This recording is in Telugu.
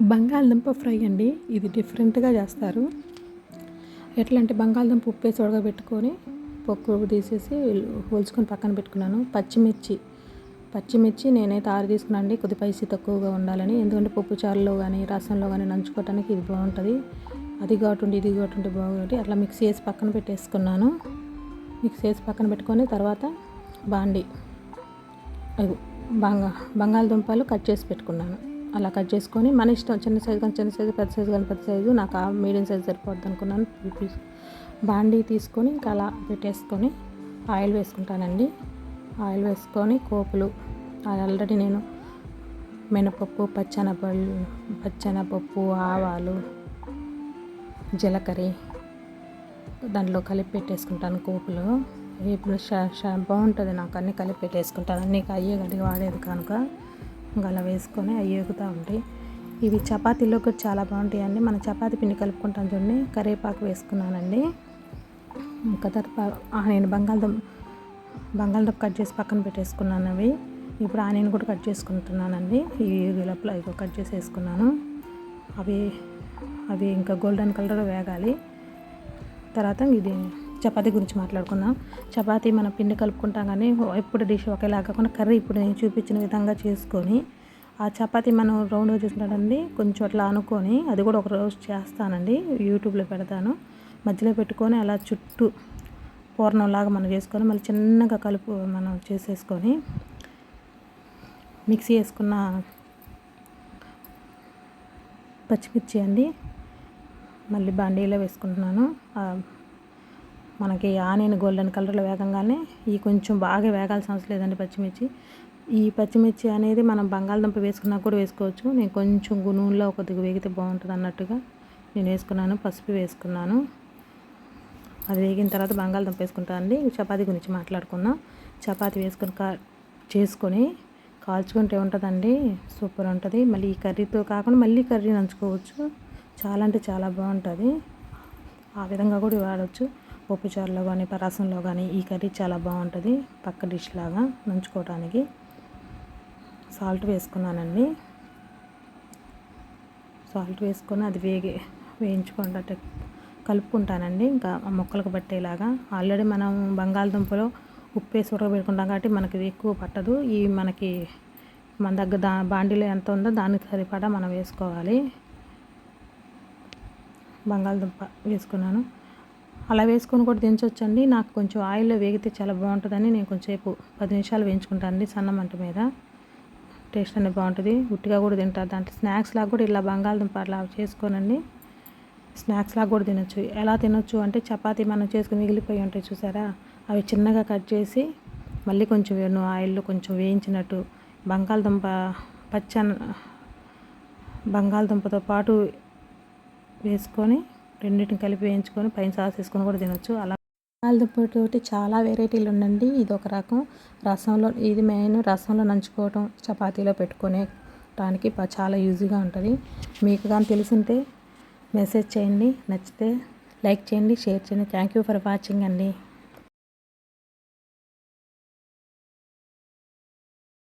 బంగాళదుంప ఫ్రై అండి. ఇది డిఫరెంట్గా చేస్తారు. ఎట్లా అంటే బంగాళదుంప ఉప్పు వేసి ఉడకబెట్టుకొని పొక్కు తీసేసి ఒలుచుకొని పక్కన పెట్టుకున్నాను. పచ్చిమిర్చి పచ్చిమిర్చి నేనైతే ఆరు తీసుకున్నాను అండి. కొద్ది పైసి తక్కువగా ఉండాలని. ఎందుకంటే పప్పు చారులో కానీ రసంలో కానీ నంచుకోవటానికి ఇది బాగుంటుంది. అది కాటుండి ఇది ఘాటు బాగుంటుంది అట్లా మిక్స్ చేసి పక్కన పెట్టేసుకున్నాను. మిక్స్ చేసి పక్కన పెట్టుకొని తర్వాత బాండి. బంగా బంగాళదుంపలు కట్ చేసి పెట్టుకున్నాను. అలా కట్ చేసుకొని మన ఇష్టం చిన్న సైజు కానీ చిన్న సైజు పెద్ద సైజు కానీ పెద్ద సైజు నాకు ఆ మీడియం సైజు సరిపోద్ది అనుకున్నాను. పీస్ బాండీ తీసుకొని ఇంకా అలా పెట్టేసుకొని ఆయిల్ వేసుకుంటానండి. ఆయిల్ వేసుకొని కోపులు ఆల్రెడీ నేను మినపప్పు పచ్చనపళ్ళు పచ్చనపప్పు ఆవాలు జీలకర్ర దాంట్లో కలిపి పెట్టేసుకుంటాను కోపులు ఇప్పుడు షా షా బాగుంటుంది నాకు అన్నీ కలిపి పెట్టేసుకుంటాను. అన్నీ అయ్యే గడ్డి వాడేది కనుక. ఇంకా అలా వేసుకొని అవి ఎగుతూ ఉంటాయి. ఇవి చపాతీలో కూడా చాలా బాగుంటాయండి. మన చపాతీ పిండి కలుపుకుంటాం చూడండి. కరివేపాకు వేసుకున్నానండి. ఇంకా తర్వాత ఆ, నేను బంగాళదుంప బంగాళదుంప కట్ చేసి పక్కన పెట్టేసుకున్నాను అవి. ఇప్పుడు ఆనియన్ కూడా కట్ చేసుకుంటున్నానండి. ఈ లోపల ఇగో కట్ చేసి వేసుకున్నాను అవి అవి ఇంకా గోల్డెన్ కలర్ వేగాలి. తర్వాత ఇది చపాతీ గురించి మాట్లాడుకుందాం. చపాతీ మన పిండి కలుపుకుంటాం కానీ ఎప్పుడు డిష్ ఒకేలా కాకుండా కర్రీ ఇప్పుడు నేను చూపించిన విధంగా చేసుకొని ఆ చపాతీ మనం రౌండ్గా చూసుకుంటానండి. కొంచెం అట్లా అనుకొని అది కూడా ఒక రోజు చేస్తానండి. యూట్యూబ్లో పెడతాను. మధ్యలో పెట్టుకొని అలా చుట్టూ పూర్ణంలాగా మనం చేసుకొని మళ్ళీ చిన్నగా కలుపు మనం చేసేసుకొని మిక్సీ వేసుకున్న పచ్చిమిర్చి అండి. మళ్ళీ బాండీలో వేసుకుంటున్నాను. మనకి ఆనియన్ గోల్డెన్ కలర్లో వేగంగానే ఈ కొంచెం బాగా వేగాల్సిన అవసరం లేదండి పచ్చిమిర్చి. ఈ పచ్చిమిర్చి అనేది మనం బంగాళదుంప వేసుకున్నా కూడా వేసుకోవచ్చు. నేను కొంచెం నూనెలో కొద్దిగా వేగితే బాగుంటుంది అన్నట్టుగా నేను వేసుకున్నాను పసుపు వేసుకున్నాను. అది వేగిన తర్వాత బంగాళదుంప వేసుకుంటాను అండి. చపాతీ గురించి మాట్లాడుకుందాం. చపాతీ వేసుకొని కా చేసుకొని కాల్చుకుంటే ఉంటుందండి. సూపర్ ఉంటుంది. మళ్ళీ ఈ కర్రీతో కాకుండా మళ్ళీ కర్రీ నంచుకోవచ్చు. చాలా అంటే చాలా బాగుంటుంది. ఆ విధంగా కూడా వాడవచ్చు పప్పు చారులో కానీ రసంలో కానీ ఈ కర్రీ చాలా బాగుంటుంది. పక్క డిష్ లాగా నంచుకోవడానికి సాల్ట్ వేసుకున్నానండి. సాల్ట్ వేసుకొని అది వేగి వేయించుకుంటే కలుపుకుంటానండి. ఇంకా మొక్కలకు పట్టేలాగా. ఆల్రెడీ మనం బంగాళదుంపలో ఉప్పు వేసి ఉడకబెట్టుకుంటాం కాబట్టి మనకి ఎక్కువ పట్టదు. ఈ మనకి మన దగ్గర దా బాండీలో ఎంత ఉందో దానికి సరిపడా మనం వేసుకోవాలి. బంగాళదుంప వేసుకున్నాను. అలా వేసుకొని కూడా దించవచ్చండి నాకు కొంచెం ఆయిల్లో వేగితే చాలా బాగుంటుందని నేను కొంచెంసేపు పది నిమిషాలు వేయించుకుంటానండి సన్న మంట మీద. టేస్ట్ అనేది బాగుంటుంది. ఉట్టిగా కూడా తింటారు దాంట్లో స్నాక్స్ లాగా కూడా ఇలా బంగాళదుంప అలా చేసుకోనండి. స్నాక్స్ లాగా కూడా తినొచ్చు. ఎలా తినొచ్చు అంటే చపాతీ మనం చేసుకుని మిగిలిపోయి ఉంటాయి చూసారా? అవి చిన్నగా కట్ చేసి మళ్ళీ కొంచెం ఆయిల్లో కొంచెం వేయించినట్టు బంగాళదుంప పచ్చని బంగాళదుంపతో పాటు వేసుకొని రెండింటిని కలిపి వేయించుకొని పైన సాస్ వేసుకొని కూడా తినొచ్చు. అలా బంగాళదుంపతోటి చాలా వెరైటీలు ఉండండి ఇది ఒక రకం. రసంలో ఇది మెయిన్ రసంలో నంచుకోవటం చపాతీలో పెట్టుకునే దానికి చాలా ఈజీగా ఉంటుంది. మీకు కానీ తెలిసింటే మెసేజ్ చేయండి. నచ్చితే లైక్ చేయండి షేర్ చేయండి. థ్యాంక్ యూ ఫర్ వాచింగ్ అండి.